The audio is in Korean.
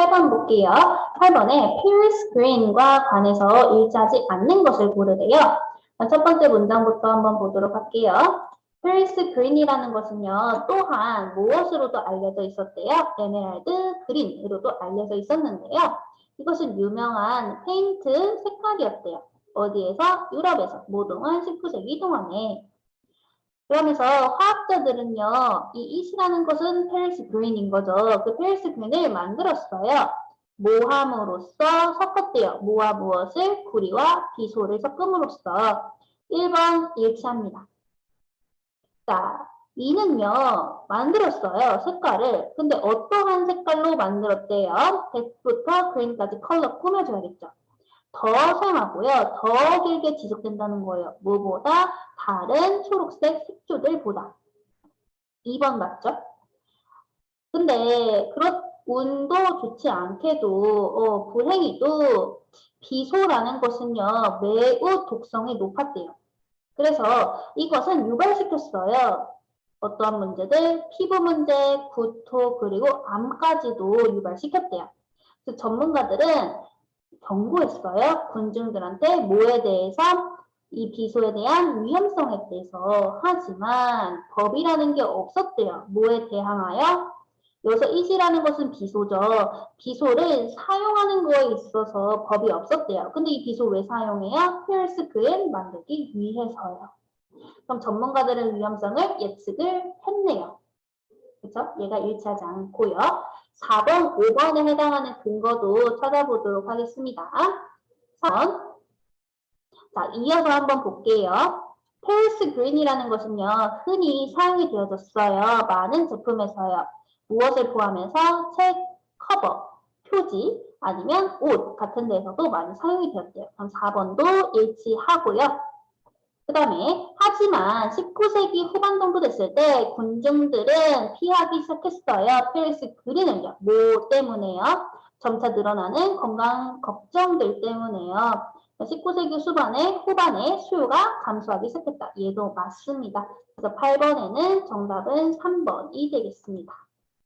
8번 볼게요. 8번에 Paris Green과 관해서 일치하지 않는 것을 고르래요. 첫 번째 문장부터 한번 보도록 할게요. Paris Green이라는 것은요, 또한 무엇으로도 알려져 있었대요? 에메랄드 그린으로도 알려져 있었는데요. 이것은 유명한 페인트 색깔이었대요. 어디에서? 유럽에서 모동한 19세기 동안에. 그러면서 화학자들은요, 이 이시라는 것은 페리스 그린인 거죠. 그 페리스 그린을 만들었어요. 모함으로써 섞었대요. 모와 무엇을? 구리와 비소를 섞음으로써 1번 일치합니다. 자, 이는요, 만들었어요. 색깔을. 근데 어떠한 색깔로 만들었대요? 100부터 그린까지 컬러 꾸며줘야겠죠. 더 사용하고요. 더 길게 지속된다는 거예요. 뭐보다? 다른 초록색 색조들 보다. 2번 맞죠? 근데 그렇 운도 좋지 않게도 어, 불행히도 비소라는 것은요 매우 독성이 높았대요. 그래서 이것은 유발시켰어요. 어떠한 문제들? 피부 문제, 구토, 그리고 암까지도 유발시켰대요. 전문가들은 경고했어요. 군중들한테 뭐에 대해서 이 비소에 대한 위험성에 대해서 하지만 법이라는 게 없었대요. 뭐에 대항하여? 여기서 이시라는 것은 비소죠. 비소를 사용하는 거에 있어서 법이 없었대요. 근데 이 비소 왜 사용해요? 페어스 그앤 만들기 위해서요. 그럼 전문가들은 위험성을 예측을 했네요. 그렇죠? 얘가 일치하지 않고요. 4번, 5번에 해당하는 근거도 찾아보도록 하겠습니다. 4번. 자, 이어서 한번 볼게요. 페어스 그린이라는 것은요, 흔히 사용이 되어졌어요. 많은 제품에서요. 무엇을 포함해서 책, 커버, 표지, 아니면 옷 같은 데서도 많이 사용이 되었대요. 그럼 4번도 일치하고요. 그 다음에 하지만 19세기 후반 정도 됐을 때 군중들은 피하기 시작했어요. 페리스 그린을요. 뭐 때문에요? 점차 늘어나는 건강 걱정들 때문에요. 19세기 수반에 후반에 수요가 감소하기 시작했다. 얘도 맞습니다. 그래서 8번에는 정답은 3번이 되겠습니다.